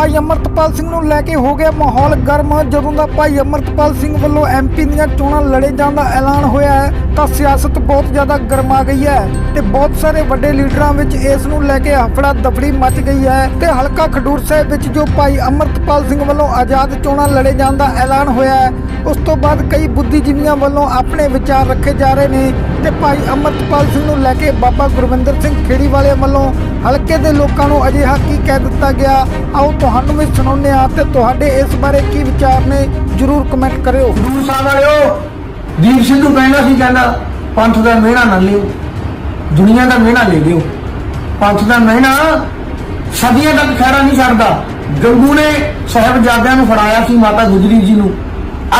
ਭਾਈ ਅਮਰਤਪਾਲ ਸਿੰਘ ਨੂੰ ਲੈ ਕੇ ਹੋ ਗਿਆ ਮਾਹੌਲ ਗਰਮ, ਜਦੋਂ ਦਾ ਭਾਈ ਅਮਰਤਪਾਲ ਸਿੰਘ ਵੱਲੋਂ ਐਮਪੀ ਦੀਆਂ ਚੋਣਾਂ ਲੜੇ ਜਾਣ ਦਾ ਐਲਾਨ ਹੋਇਆ ਹੈ ਤਾਂ ਸਿਆਸਤ ਬਹੁਤ ਜ਼ਿਆਦਾ ਗਰਮਾ ਗਈ ਹੈ ਤੇ ਬਹੁਤ ਸਾਰੇ ਵੱਡੇ ਲੀਡਰਾਂ ਵਿੱਚ ਇਸ ਨੂੰ ਲੈ ਕੇ ਹਫੜਾ ਦਫੜੀ ਮਚ ਗਈ ਹੈ ਤੇ ਹਲਕਾ ਖਡੂਰ ਸਾਹਿਬ ਵਿੱਚ ਜੋ ਭਾਈ ਅਮਰਤਪਾਲ ਸਿੰਘ ਵੱਲੋਂ ਆਜ਼ਾਦ ਚੋਣਾਂ ਲੜੇ ਜਾਣ ਦਾ ਐਲਾਨ ਹੋਇਆ ਹੈ, ਉਸ ਤੋਂ ਬਾਅਦ ਕਈ ਬੁੱਧੀਜੀਵੀਆਂ ਵੱਲੋਂ ਆਪਣੇ ਵਿਚਾਰ ਰੱਖੇ ਜਾ ਰਹੇ ਨੇ ਤੇ ਭਾਈ ਅਮਰਤਪਾਲ ਸਿੰਘ ਨੂੰ ਲੈ ਕੇ ਬਾਬਾ ਗੁਰਵਿੰਦਰ ਸਿੰਘ ਖੇੜੀ ਵਾਲੇ ਵੱਲੋਂ ਹਲਕੇ ਦੇ ਲੋਕਾਂ ਨੂੰ ਅਜਿਹਾ ਕੀ ਕਹਿ ਦਿੱਤਾ ਗਿਆ? ਆਓ ਤੁਹਾਨੂੰ ਵੀ ਸੁਣਾਉਂਦੇ ਹਾਂ ਤੇ ਤੁਹਾਡੇ ਇਸ ਬਾਰੇ ਕੀ ਵਿਚਾਰ ਨੇ? ਜਰੂਰ ਕਮੈਂਟ ਕਰਿਓ। ਗੁਰੂ ਸਾਹਿਬ ਵਾਲਿਓ ਦੀਪ ਸਿੱਧੂ ਕਹਿੰਦਾ ਸੀ, ਕਹਿੰਦਾ, ਪੰਥ ਦਾ ਮਿਹਣਾ ਨਾ ਲਿਓ, ਦੁਨੀਆ ਦਾ ਮਿਹਣਾ ਲੈ ਲਿਓ ਪੰਥ ਦਾ ਮਿਹਣਾ ਸਦੀਆਂ ਤੱਕ ਖੈਰਾ ਨਹੀਂ ਛੱਡਦਾ ਗੰਗੂ ਨੇ ਸਾਹਿਬਜ਼ਾਦਿਆਂ ਨੂੰ ਫੜਾਇਆ ਸੀ, ਮਾਤਾ ਗੁਜਰੀ ਜੀ ਨੂੰ।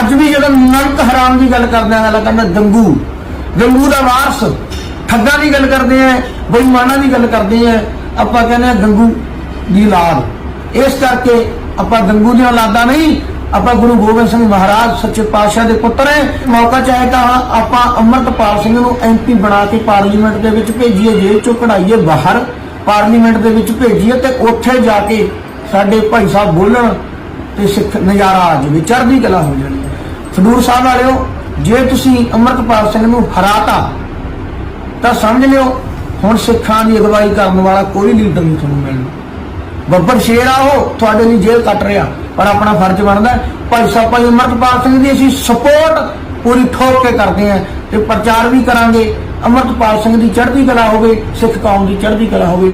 ਅੱਜ ਵੀ ਜਦੋਂ ਨਰਕ ਹਰਾਮ ਦੀ ਗੱਲ ਕਰਦੇ ਆ, ਅਗਲਾ ਕਹਿੰਦਾ, ਗੰਗੂ ਗੰਗੂ ਦਾ ਵਾਰਸ, ਠੱਗਾਂ ਦੀ ਗੱਲ ਕਰਦੇ ਆ, ਬੇਈਮਾਨਾਂ ਦੀ ਗੱਲ ਕਰਦੇ ਆ, ਆਪਾਂ ਕਹਿੰਦੇ ਆ, ਗੰਗੂ ਦੀ ਲਾਦ ਇਸ ਕਰਕੇ ਆਪਾਂ ਗੰਗੂ ਦੀਆਂ ਔਲਾਦਾਂ ਨਹੀਂ ਆਪਾਂ ਗੁਰੂ ਗੋਬਿੰਦ ਸਿੰਘ ਮਹਾਰਾਜ ਸੱਚੇ ਪਾਤਸ਼ਾਹ ਦੇ ਪੁੱਤਰ ਹੈ ਮੌਕਾ ਚਾਹੇ ਤਾਂ ਆਪਾਂ ਅੰਮ੍ਰਿਤਪਾਲ ਸਿੰਘ ਨੂੰ ਐਮਪੀ ਬਣਾ ਕੇ ਪਾਰਲੀਮੈਂਟ ਦੇ ਵਿੱਚ ਭੇਜੀਏ, ਜੇਲ੍ਹ ਚੋਂ ਕਢਾਈਏ ਬਾਹਰ, ਪਾਰਲੀਮੈਂਟ ਦੇ ਵਿੱਚ ਭੇਜੀਏ ਤੇ ਉੱਥੇ ਜਾ ਕੇ ਸਾਡੇ ਭਾਈ ਸਾਹਿਬ ਬੋਲਣ ਤੇ ਸਿੱਖ ਨਜ਼ਾਰਾ ਆ ਜਾਵੇ ਚੜ੍ਹਦੀ ਕਲਾ ਹੋ ਜਾਣੀ ਖਡੂਰ ਸਾਹਿਬ ਵਾਲਿਓ, ਜੇ ਤੁਸੀਂ ਅੰਮ੍ਰਿਤਪਾਲ ਸਿੰਘ ਨੂੰ ਹਰਾਤਾ, ਤਾਂ ਸਮਝ ਲਿਓ, ਹੁਣ ਸਿੱਖਾਂ ਦੀ ਅਗਵਾਈ ਕਰਨ ਵਾਲਾ ਕੋਈ ਲੀਡਰ ਨਹੀਂ ਤੁਹਾਨੂੰ ਮਿਲਣਾ। ਬੱਬਰ ਸ਼ੇਰ ਆ ਉਹ, ਤੁਹਾਡੇ ਲਈ ਜੇਲ੍ਹ ਕੱਟ ਰਿਹਾ। ਪਰ ਆਪਣਾ ਫਰਜ਼ ਬਣਦਾ ਭਾਈ ਸਾਹਿਬ, ਭਾਈ ਅਮਰਤਪਾਲ ਸਿੰਘ ਦੀ ਅਸੀਂ ਸਪੋਰਟ ਪੂਰੀ ਠੋਕ ਕੇ ਕਰਦੇ ਆਂ ਤੇ ਪ੍ਰਚਾਰ ਵੀ ਕਰਾਂਗੇ। ਅਮਰਤਪਾਲ ਸਿੰਘ ਦੀ ਚੜ੍ਹਦੀ ਕਲਾ ਹੋਵੇ, ਸਿੱਖ ਕੌਮ ਦੀ ਚੜ੍ਹਦੀ ਕਲਾ ਹੋਵੇ।